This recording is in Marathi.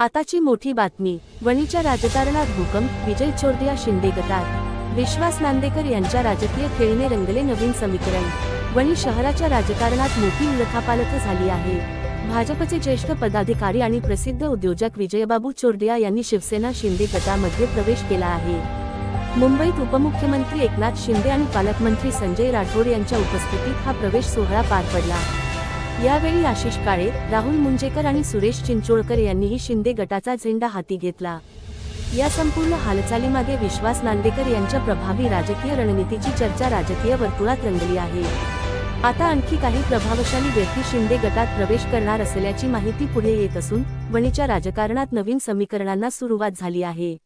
आताची मोठी बातमी. वणीच्या राजकारणात भूकंप विजय चोरदिया शिंदे गटात विश्वास नांदेकर यांच्या राजकीय खेळीने रंगले नवीन समीकरण. वणी शहराच्या राजकारणात मोठी उलथापालथ झाली आहे. भाजपचे ज्येष्ठ पदाधिकारी आणि प्रसिद्ध उद्योजक विजयबाबू चोरडिया यांनी शिवसेना शिंदे गटामध्ये प्रवेश केला आहे. मुंबईत उपमुख्यमंत्री एकनाथ शिंदे आणि पालकमंत्री संजय राठोड यांच्या उपस्थितीत हा प्रवेश सोहळा पार पडला. यावेळी आशिष काळे राहुल मुंजेकर आणि सुरेश चिंचोळकर यांनीही शिंदे गटाचा झेंडा हाती घेतला. या संपूर्ण हालचालीमागे विश्वास नांदेकर यांच्या प्रभावी राजकीय रणनीतीची चर्चा राजकीय वर्तुळात रंगली आहे. आता आणखी काही प्रभावशाली व्यक्ती शिंदे गटात प्रवेश करणार असल्याची माहिती पुढे येत असून वणीच्या राजकारणात नवीन समीकरणांना सुरुवात झाली आहे.